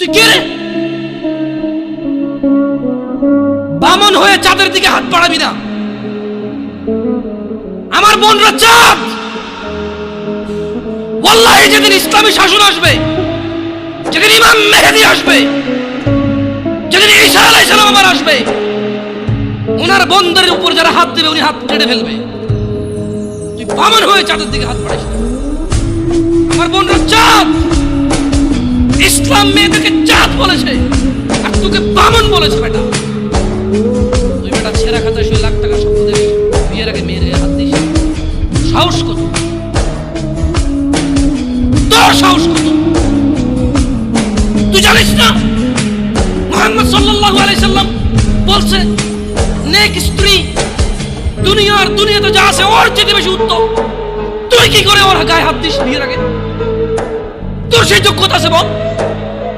তুই কে রে? বামন হয়ে চাঁদের দিকে হাত বাড়াবি না। আমার বোনরা চাঁদ ওয়াল্লাহি যেদিন ইসলামী শাসন আসবে, যেদিন ইমাম মেহেদি আসবে, যেদিন ঈসা আলাইহিস সালাম আবার আসবে ওনার বন্দরের উপর যারা হাত দেবে, উনি হাত কেটে ফেলবে। তুই বামন হয়ে চাঁদের দিকে হাত বাড়াইস। ইসলাম মেয়েদেরকে চাঁদ বলেছে, আর তোকে বামন বলেছে বেটা। তুই বেটা ছেঁড়া খাতা শুয়ে লাখ টাকা স্বপ্ন দেখি বিয়ের আগে মেয়ের হাত দিস। সাহস কত তোর সাহস কত তুই। জানিস না, মোহাম্মদ সাল্লাল্লাহু আলাইহি সাল্লাম বলছে, নেক স্ত্রী দুনিয়ার দুনিয়াতে যা আছে ওর চেয়ে বেশি উত্তম। তুই কি করে ওর গায়ে হাত দিস বিয়ের আগে? তোর সেই যোগ্যতা আছে বল।